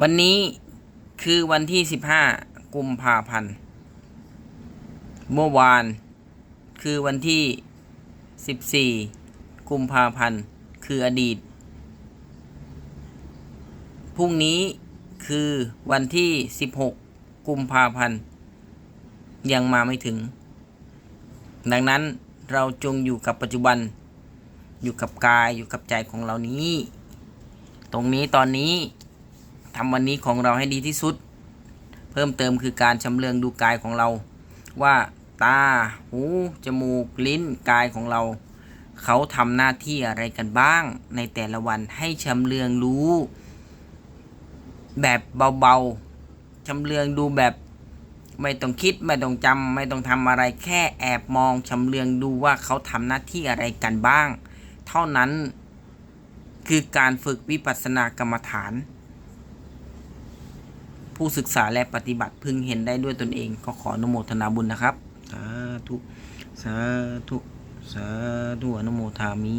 วันนี้คือวันที่สิบห้ากุมภาพันธ์เมื่อวานคือวันที่สิบสี่กุมภาพันธ์ คืออดีต พรุ่งนี้คือวันที่สิบหกกุมภาพันธ์ ยังมาไม่ถึง ดังนั้นเราจงอยู่กับปัจจุบัน อยู่กับกายอยู่กับใจของเรานี้ ตรงนี้ตอนนี้ ทำวันนี้ของเราให้ดีที่สุด เพิ่มเติมคือการชำเลืองดูกายของเรา ว่าตา หู จมูก ลิ้น กายของเรา เขาทำหน้าที่อะไรกันบ้าง ในแต่ละวันให้ชำเลืองรู้ แบบเบาๆชำเลืองดูแบบไม่ต้องคิดไม่ต้องจำไม่ต้องทำอะไรแค่แอบมองชำเลืองดูว่าเขาทำหน้าที่อะไรกันบ้าง เท่านั้นคือการฝึกวิปัสสนากรรมฐาน ผู้ศึกษาและปฏิบัติพึงเห็นได้ด้วยตนเอง ก็ขออนุโมทนาบุญนะครับสาธุสาธุสาธุอนุโมทามิ